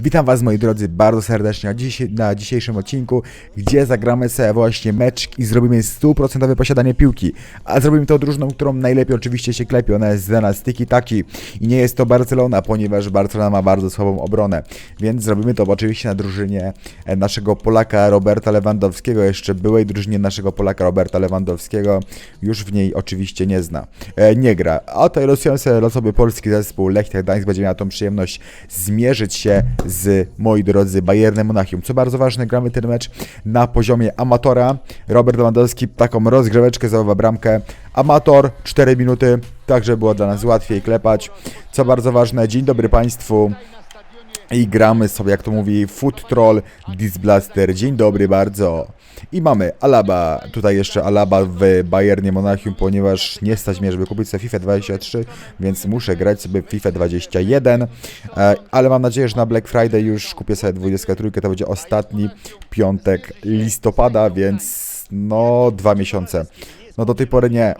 Witam Was moi drodzy bardzo serdecznie na, na dzisiejszym odcinku, gdzie zagramy sobie właśnie mecz i zrobimy stuprocentowe posiadanie piłki. A zrobimy to drużyną, którą najlepiej oczywiście się klepie, ona jest znana z tiki taki i nie jest to Barcelona, ponieważ Barcelona ma bardzo słabą obronę. Więc zrobimy to oczywiście na drużynie e, naszego Polaka Roberta Lewandowskiego, jeszcze byłej drużynie naszego Polaka Roberta Lewandowskiego, już w niej oczywiście nie zna, e, nie gra. A to losujemy sobie losowy polski zespół Lechia Gdańsk, będzie miał tą przyjemność zmierzyć się z, moi drodzy, Bayernem Monachium. Co bardzo ważne, gramy ten mecz na poziomie amatora. Robert Lewandowski taką rozgrzeweczkę zachowa bramkę. Amator, 4 minuty, tak żeby było dla nas łatwiej klepać. Co bardzo ważne, dzień dobry Państwu. I gramy sobie, jak to mówi, Foot Troll Disblaster. Dzień dobry bardzo. I mamy Alaba, tutaj jeszcze Alaba w Bayernie Monachium, ponieważ nie stać mnie, żeby kupić sobie FIFA 23, więc muszę grać sobie FIFA 21. E, ale mam nadzieję, że na Black Friday już kupię sobie 23, to będzie ostatni piątek listopada, więc no dwa miesiące. No do tej pory nie,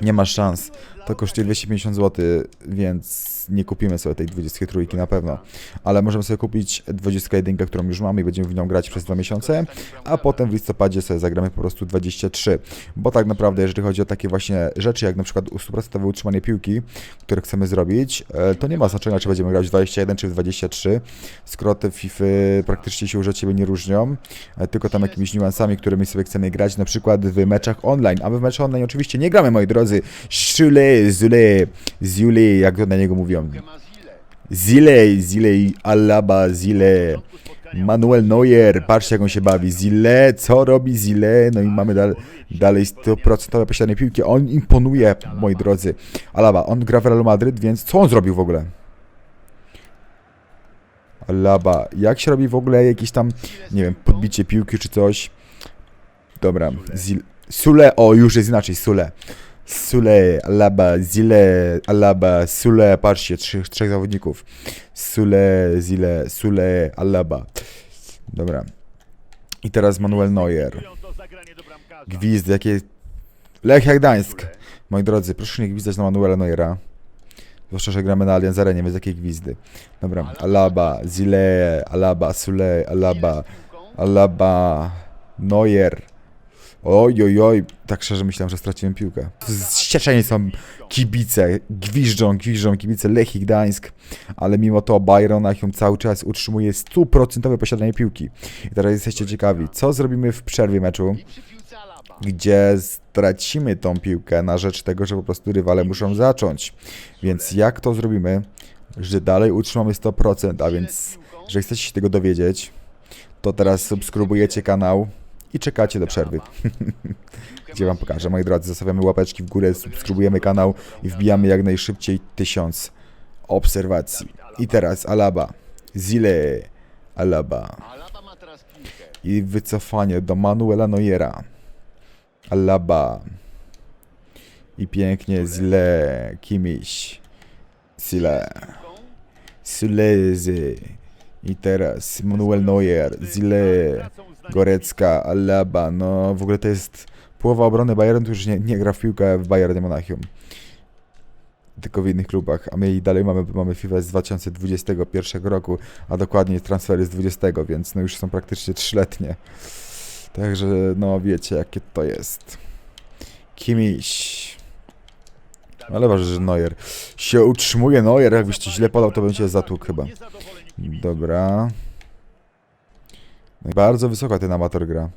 nie ma szans. To kosztuje 250 zł, więc nie kupimy sobie tej 23 na pewno. Ale możemy sobie kupić 21, którą już mamy i będziemy w nią grać przez dwa miesiące, a potem w listopadzie sobie zagramy po prostu 23. Bo tak naprawdę, jeżeli chodzi o takie właśnie rzeczy, jak na przykład 100% utrzymanie piłki, które chcemy zrobić, e, to nie ma znaczenia, czy będziemy grać w 21 czy w 23, skoro te FIFA praktycznie się już od siebie nie różnią, e, tylko tam jakimiś niuansami, którymi sobie chcemy grać, na przykład w meczach online. A my w meczach online oczywiście nie gramy, moi drodzy. Szule, zule, zule, jak na niego mówią. Zile, Zile, Alaba, Zile, Manuel Neuer, patrzcie jak on się bawi, Zile, co robi Zile, no i mamy dal, dalej 100% posiadanie piłki, on imponuje, moi drodzy. Alaba, on gra w Real Madryt, więc co on zrobił w ogóle? Alaba, jak się robi w ogóle jakieś tam, nie wiem, podbicie piłki czy coś? Dobra, Zil, Sule, o już jest inaczej, Sule. Sule, Alaba, Zile, Alaba, Sule, patrzcie, trzech, trzech zawodników. Sule, Zile, Sule, Alaba. Dobra. I teraz Manuel Neuer. Gwizd, jakie... Lechia Gdańsk. Moi drodzy, proszę nie gwizdać na Manuela Neuera. Zwłaszcza, że gramy na Allianz Arenie, więc jakie gwizdy. Dobra, Alaba, Zile, Alaba, Sule, Alaba, Alaba, Neuer. Oj, oj, oj, tak szczerze myślałem, że straciłem piłkę. Ścieczeni są kibice, gwiżdżą, gwiżdżą kibice Lechii Gdańsk, ale mimo to Bayern Monachium cały czas utrzymuje stuprocentowe posiadanie piłki. I teraz jesteście ciekawi, co zrobimy w przerwie meczu, gdzie stracimy tą piłkę na rzecz tego, że po prostu rywale muszą zacząć. Więc jak to zrobimy, że dalej utrzymamy 100%, a więc, że chcecie się tego dowiedzieć, to teraz subskrybujecie kanał i czekacie do przerwy. Gdzie wam pokażę, moi drodzy, zostawiamy łapeczki w górę, subskrybujemy kanał i wbijamy jak najszybciej tysiąc obserwacji. I teraz Alaba, Zile, Alaba. I wycofanie do Manuela Neuera. Alaba. I pięknie Zile, Kimiś, Zile, Sulezy i teraz Manuel Neuer, Zile, Gorecka, Alaba, no w ogóle to jest połowa obrony Bayernu, już nie, nie gra w piłkę w Bayernie Monachium. Tylko w innych klubach, a my i dalej mamy, mamy FIFA z 2021 roku, a dokładnie transfery z 20, więc no już są praktycznie trzyletnie. Także no wiecie jakie to jest. Kimiś. Ale ważne, że Neuer się utrzymuje. Neuer, jakbyście źle podał, to będzie zatłuk chyba. Dobra. No i bardzo wysoko ten amator gra.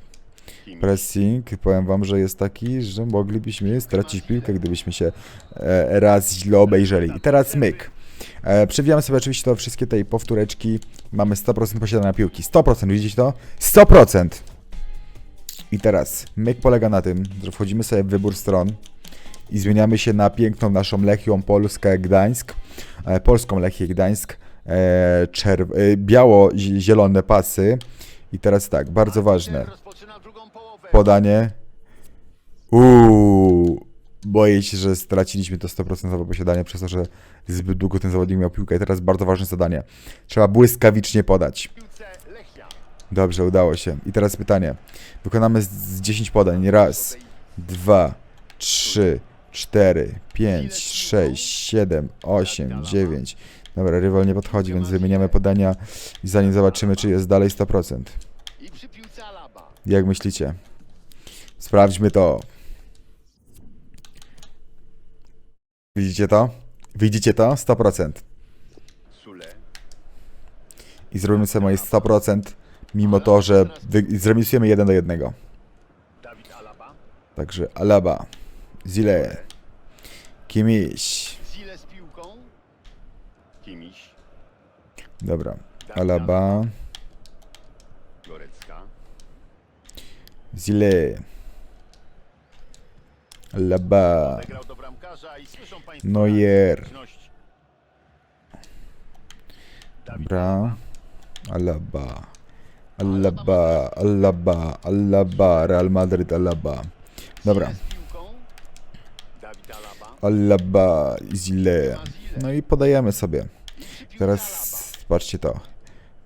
Pressing, powiem wam, że jest taki, że moglibyśmy stracić piłkę, gdybyśmy się e, raz źle obejrzeli. I teraz myk. E, przewijamy sobie oczywiście to wszystkie tej powtóreczki. Mamy 100% posiadania piłki. 100%, widzicie to? 100%! I teraz myk polega na tym, że wchodzimy sobie w wybór stron i zmieniamy się na piękną naszą Lechią Polskę Gdańsk, e, polską Lechię Gdańsk, e, czerw- e, biało-zielone pasy. I teraz tak, bardzo ważne. Podanie. Uuu. Boję się, że straciliśmy to 100% posiadanie przez to, że zbyt długo ten zawodnik miał piłkę. I teraz bardzo ważne zadanie. Trzeba błyskawicznie podać. Dobrze, udało się. I teraz pytanie. Wykonamy z- z 10 podań. Raz, dwa, trzy, cztery, pięć, sześć, siedem, osiem, dziewięć, Dobra, rywal nie podchodzi, więc wymieniamy podania i zanim zobaczymy, czy jest dalej 100%. I przy piłce Alaba. Jak myślicie? Sprawdźmy to. Widzicie to? Widzicie to? 100%. Sule. I zrobimy sobie moje 100%, mimo to, że zremisujemy 1 do 1. Dawid Alaba. Także Alaba, Zile, Kimiś. Kimiś. Dobra, Alaba, Gorecka. Zile, Alaba, Zagrał do bramkarza i słyszą Państwo Neuer. Dobra, Alaba, Alaba, Alaba, Alaba, Real Madrid, Alaba. Dobra. Alaba, Zile. No i podajemy sobie. Teraz patrzcie to.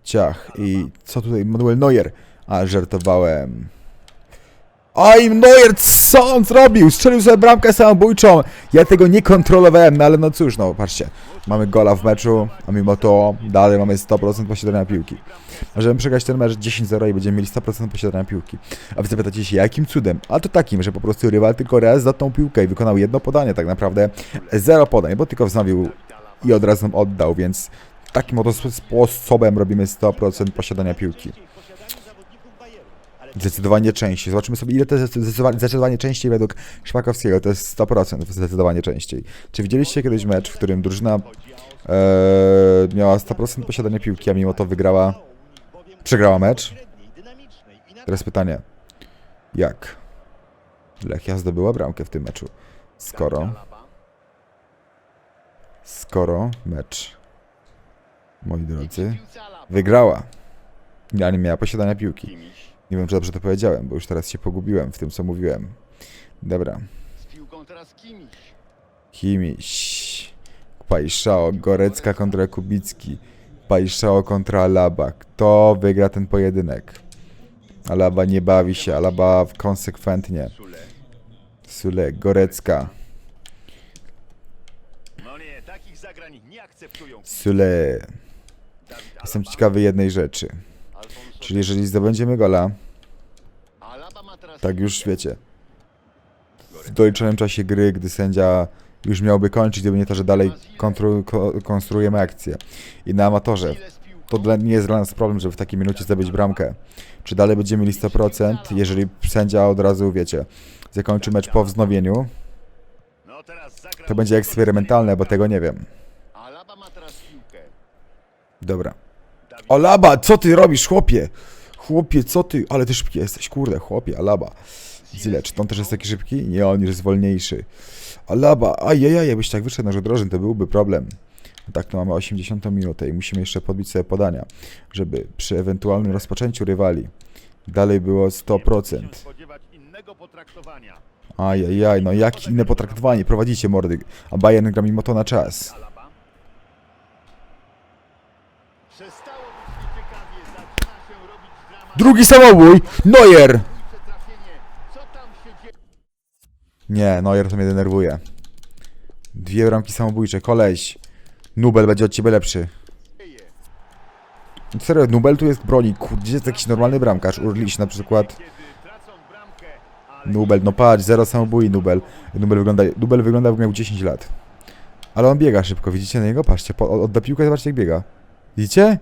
Ciach i co tutaj? Manuel Neuer. A, żartowałem. Oj, Neuer, co on zrobił? Strzelił sobie bramkę samobójczą. Ja tego nie kontrolowałem, no ale no cóż, no patrzcie. Mamy gola w meczu, a mimo to dalej mamy 100% posiadania piłki. Możemy przegrać ten mecz 10-0 i będziemy mieli 100% posiadania piłki. A wy zapytacie się, jakim cudem? A to takim, że po prostu rywal tylko raz za tą piłkę i wykonał jedno podanie, tak naprawdę zero podań, bo tylko wznowił i od razu nam oddał, więc takim oto spo- sposobem robimy 100% posiadania piłki. Zdecydowanie częściej. Zobaczymy sobie, ile to jest zdecydowanie, częściej według Szpakowskiego. To jest 100% zdecydowanie częściej. Czy widzieliście kiedyś mecz, w którym drużyna e, miała 100% posiadania piłki, a mimo to wygrała, przegrała mecz? Teraz pytanie. Jak? Lechia zdobyła bramkę w tym meczu. Skoro. Skoro mecz, moi drodzy, wygrała. Ja nie miała posiadania piłki. Nie wiem, czy dobrze to powiedziałem, bo już teraz się pogubiłem w tym, co mówiłem. Dobra. Kimiś. Pajszao. Gorecka kontra Kubicki. Pajszao kontra Alaba. Kto wygra ten pojedynek? Alaba nie bawi się. Alaba konsekwentnie. Sule. Gorecka. No nie, takich zagrań nie akceptują. Sule. Jestem ciekawy jednej rzeczy. Czyli jeżeli zdobędziemy gola, tak już wiecie, w doliczonym czasie gry, gdy sędzia już miałby kończyć, gdyby nie to, że dalej kontru, ko, konstruujemy akcję. I na amatorze, to dla, nie jest dla nas problem, żeby w takiej minucie zdobyć bramkę. Czy dalej będziemy mieli 100%, jeżeli sędzia od razu, wiecie, zakończy mecz po wznowieniu, No to będzie eksperymentalne, bo tego nie wiem. Dobra. Alaba, co ty robisz, chłopie? Chłopie, co ty? Ale ty szybki jesteś, kurde, chłopie, Alaba. Zile, czy on też jest taki szybki? Nie, on jest wolniejszy. Alaba, ajajaj, jakbyś tak wyszedł na rożny, to byłby problem. Tak, to mamy 80 minutę i musimy jeszcze podbić sobie podania, żeby przy ewentualnym rozpoczęciu rywali dalej było 100%. Ajajaj, no jak inne potraktowanie, prowadzicie mordy, a Bayern gra mimo to na czas. Drugi samobój, Neuer! Nie, Neuer to mnie denerwuje. Dwie bramki samobójcze, koleś. Nubel będzie od ciebie lepszy. Serio, Nubel tu jest broni, kurde, jest jakiś normalny bramkarz? Urliś na przykład. Kiedy tracą bramkę, ale Nubel, no patrz, zero samobój Nubel. Nubel wygląda, Nubel wygląda jakby miał 10 lat. Ale on biega szybko, widzicie na niego? Patrzcie, po, odda piłkę, zobaczcie jak biega. Widzicie?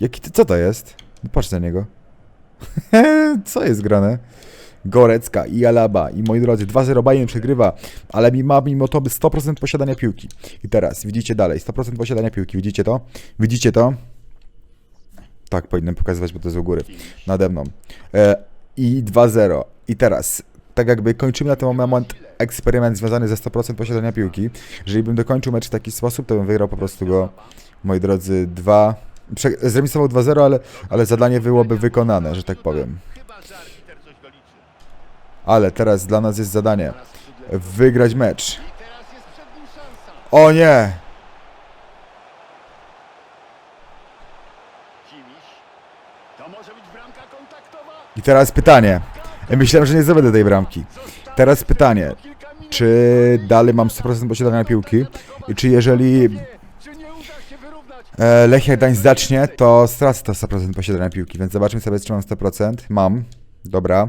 Jaki ty, co to jest? No patrz na niego. co jest grane? Gorecka i Alaba. I moi drodzy, 2-0 Bayern przegrywa, ale ma mimo to by 100% posiadania piłki. I teraz, widzicie dalej, 100% posiadania piłki, widzicie to? Widzicie to? Tak, powinienem pokazywać, bo to jest u góry. Nade mną. E, I 2-0. I teraz, tak jakby kończymy na ten moment eksperyment związany ze 100% posiadania piłki. Jeżeli bym dokończył mecz w taki sposób, to bym wygrał po prostu go, moi drodzy, 2... Prze- zremisował 2-0, ale, ale zadanie byłoby wykonane, że tak powiem. Ale teraz dla nas jest zadanie wygrać mecz. O nie! I teraz pytanie. Myślałem, że nie zdobędę tej bramki. Teraz pytanie. Czy dalej mam 100% posiadania piłki? I czy jeżeli e, Lech jak dań zacznie, to stracę to 100% posiadania piłki, więc zobaczmy sobie, czy mam 100%. Mam. Dobra.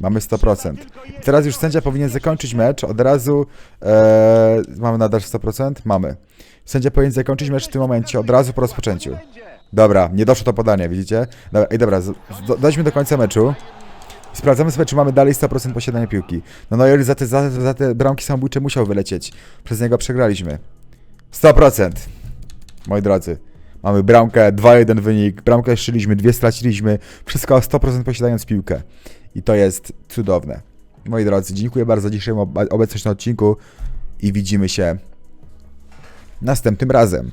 Mamy 100%. I teraz już sędzia powinien zakończyć mecz. Od razu e, mamy nadal 100%? Mamy. Sędzia powinien zakończyć mecz w tym momencie, od razu po rozpoczęciu. Dobra, nie doszło to podanie, widzicie? Dobra, ej, dobra, dojdźmy do końca meczu. Sprawdzamy sobie, czy mamy dalej 100% posiadania piłki. No Neuer za te, za, za te bramki samobójcze musiał wylecieć. Przez niego przegraliśmy. 100%. Moi drodzy. Mamy bramkę, 2-1 wynik, bramkę strzeliśmy, dwie straciliśmy. Wszystko o 100% posiadając piłkę. I to jest cudowne. Moi drodzy, dziękuję bardzo za dzisiejszą ob- obecność na odcinku i widzimy się następnym razem.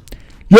Yo!